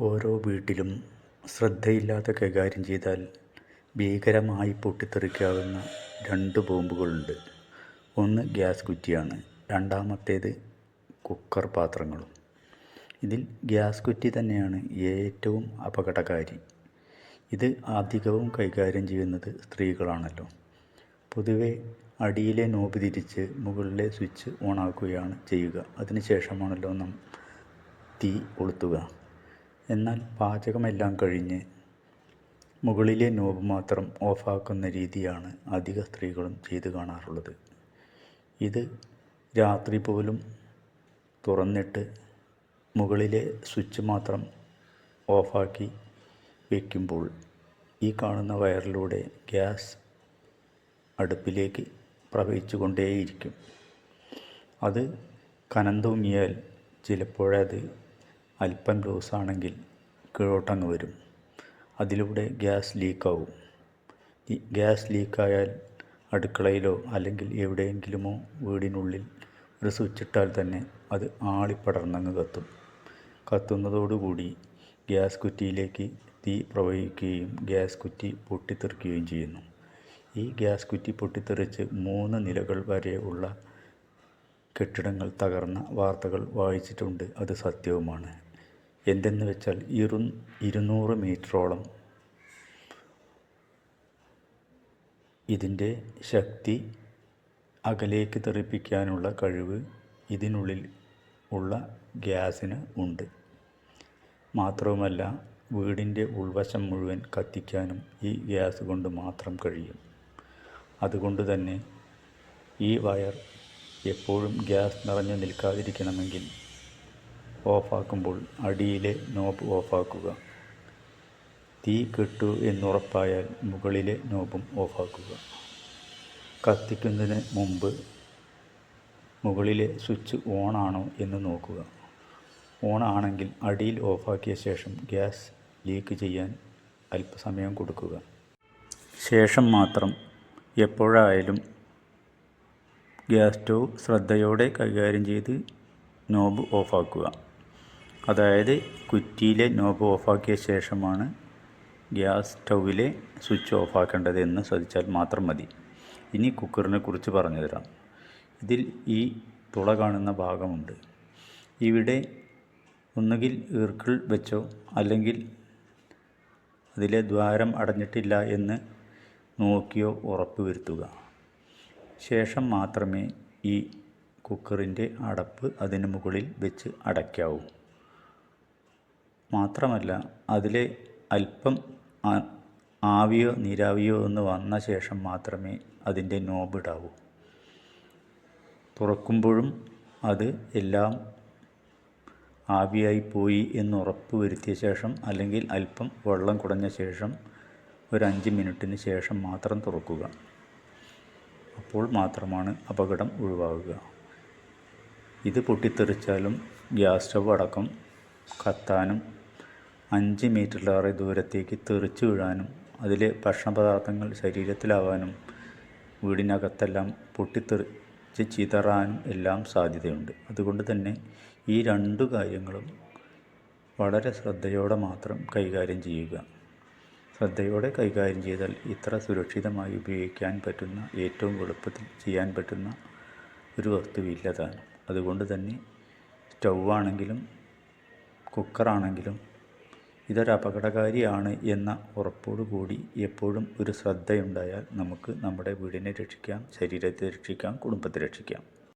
ഓരോ വീട്ടിലും ശ്രദ്ധയില്ലാതെ കൈകാര്യം ചെയ്താൽ ഭീകരമായി പൊട്ടിത്തെറിക്കാവുന്ന രണ്ട് ബോംബുകളുണ്ട്. ഒന്ന് ഗ്യാസ് കുറ്റിയാണ് രണ്ടാമത്തേത് കുക്കർ പാത്രങ്ങളും. ഇതിൽ ഗ്യാസ് കുറ്റി തന്നെയാണ് ഏറ്റവും അപകടകാരി. ഇത് അധികവും കൈകാര്യം ചെയ്യുന്നത് സ്ത്രീകളാണല്ലോ. പൊതുവെ അടിയിലെ നോബ് തിരിച്ച് മുകളിലെ സ്വിച്ച് ഓണാക്കുകയാണ് ചെയ്യുക. അതിന് ശേഷമാണല്ലോ നാം തീ കൊളുത്തുക. എന്നാൽ പാചകമെല്ലാം കഴിഞ്ഞ് മുകളിലെ നോബ് മാത്രം ഓഫാക്കുന്ന രീതിയാണ് അധിക സ്ത്രീകളും ചെയ്തു കാണാറുള്ളത്. ഇത് രാത്രി പോലും തുറന്നിട്ട് മുകളിലെ സ്വിച്ച് മാത്രം ഓഫാക്കി വയ്ക്കുമ്പോൾ ഈ കാണുന്ന വയറിലൂടെ ഗ്യാസ് അടുപ്പിലേക്ക് പ്രവഹിച്ചു കൊണ്ടേയിരിക്കും അത് കനം തൂങ്ങിയാൽ ചിലപ്പോഴത് അല്പം ലൂസാണെങ്കിൽ കീഴോട്ടങ്ങ് വരും. അതിലൂടെ ഗ്യാസ് ലീക്കാവും. ഈ ഗ്യാസ് ലീക്കായാൽ അടുക്കളയിലോ അല്ലെങ്കിൽ എവിടെയെങ്കിലുമോ വീടിനുള്ളിൽ ഒരു സ്വിച്ച് ഇട്ടാൽ തന്നെ അത് ആളിപ്പടർന്നങ്ങ് കത്തും. കത്തുന്നതോടുകൂടി ഗ്യാസ് കുറ്റിയിലേക്ക് തീ പ്രവഹിക്കുകയും ഗ്യാസ് കുറ്റി പൊട്ടിത്തെറിക്കുകയും ചെയ്യുന്നു. ഈ ഗ്യാസ് കുറ്റി പൊട്ടിത്തെറിച്ച് മൂന്ന് നിലകൾ വരെ ഉള്ള കെട്ടിടങ്ങൾ തകർന്ന വാർത്തകൾ വായിച്ചിട്ടുണ്ട്. അത് സത്യവുമാണ്. എന്തെന്ന് വെച്ചാൽ ഇരു ഇരുന്നൂറ് മീറ്ററോളം ഇതിന്റെ ശക്തി അകലേക്ക് തെറിപ്പിക്കാനുള്ള കഴിവ് ഇതിനുള്ളിൽ ഉള്ള ഗ്യാസിന് ഉണ്ട്. മാത്രവുമല്ല വീടിന്റെ ഉൾവശം മുഴുവൻ കത്തിക്കാനും ഈ ഗ്യാസ് കൊണ്ട് മാത്രം കഴിയും. അതുകൊണ്ട് തന്നെ ഈ വയർ എപ്പോഴും ഗ്യാസ് നിറഞ്ഞു നിൽക്കാതിരിക്കണമെങ്കിൽ ഓഫാക്കുമ്പോൾ അടിയിലെ നോബ് ഓഫാക്കുക. തീ കിട്ടു എന്നുറപ്പായാൽ മുകളിലെ നോബും ഓഫാക്കുക. കത്തിക്കുന്നതിന് മുമ്പ് മുകളിലെ സ്വിച്ച് ഓണാണോ എന്ന് നോക്കുക. ഓണാണെങ്കിൽ അടിയിൽ ഓഫാക്കിയ ശേഷം ഗ്യാസ് ലീക്ക് ചെയ്യാൻ അല്പസമയം കൊടുക്കുക. ശേഷം മാത്രം എപ്പോഴായാലും ഗ്യാസ് സ്റ്റൗ ശ്രദ്ധയോടെ കൈകാര്യം ചെയ്ത് നോബ് ഓഫാക്കുക. അതായത് കുറ്റിയിലെ നോബ് ഓഫാക്കിയ ശേഷമാണ് ഗ്യാസ് സ്റ്റൗവിലെ സ്വിച്ച് ഓഫാക്കേണ്ടത് എന്ന് ശ്രദ്ധിച്ചാൽ മാത്രം മതി. ഇനി കുക്കറിനെ കുറിച്ച് പറഞ്ഞു തരാം. ഇതിൽ ഈ തുള കാണുന്ന ഭാഗമുണ്ട്. ഇവിടെ ഒന്നുകിൽ ഈർക്കിൾ വെച്ചോ അല്ലെങ്കിൽ അതിലെ ദ്വാരം അടഞ്ഞിട്ടില്ല എന്ന് നോക്കിയോ ഉറപ്പ് വരുത്തുക ശേഷം മാത്രമേ ഈ കുക്കറിന്റെ അടപ്പ് അതിന് മുകളിൽ വെച്ച് അടയ്ക്കാവൂ. മാത്രമല്ല അതിലെ അല്പം ആവിയോ നീരാവിയോ എന്ന് വന്ന ശേഷം മാത്രമേ അതിന്റെ നോബ് ഇടാവൂ തുറക്കുമ്പോഴും അത് എല്ലാം ആവിയായി പോയി എന്ന് ഉറപ്പ് വരുത്തിയ ശേഷം അല്ലെങ്കിൽ അല്പം വെള്ളം കുടഞ്ഞ ശേഷം ഒരു അഞ്ച് മിനിറ്റിന് ശേഷം മാത്രം തുറക്കുക. അപ്പോൾ മാത്രമാണ് അപകടം ഒഴിവാകുക. ഇത് പൊട്ടിത്തെറിച്ചാലും ഗ്യാസ് സ്റ്റവ് അടക്കം കത്താനും അഞ്ച് മീറ്ററിലേറെ ദൂരത്തേക്ക് തെറിച്ചു വീഴാനും അതിലെ ഭക്ഷണപദാർത്ഥങ്ങൾ ശരീരത്തിലാവാനും വീടിനകത്തെല്ലാം പൊട്ടിത്തെറിച്ച് ചിതറാനും എല്ലാം സാധ്യതയുണ്ട്. അതുകൊണ്ട് തന്നെ ഈ രണ്ട് കാര്യങ്ങളും വളരെ ശ്രദ്ധയോടെ മാത്രം കൈകാര്യം ചെയ്യുക. ശ്രദ്ധയോടെ കൈകാര്യം ചെയ്താൽ ഇത്ര സുരക്ഷിതമായി ഉപയോഗിക്കാൻ പറ്റുന്ന ഏറ്റവും എളുപ്പത്തിൽ ചെയ്യാൻ പറ്റുന്ന ഒരു വസ്തുവില്ലതാണ് അതുകൊണ്ട് തന്നെ സ്റ്റൗ ആണെങ്കിലും കുക്കറാണെങ്കിലും ഇതൊരു അപകടകാരിയാണ് എന്ന ഉറപ്പോടുകൂടി എപ്പോഴും ഒരു ശ്രദ്ധയുണ്ടായാൽ നമുക്ക് നമ്മുടെ വീടിനെ രക്ഷിക്കാം ശരീരത്തെ രക്ഷിക്കാം കുടുംബത്തെ രക്ഷിക്കാം.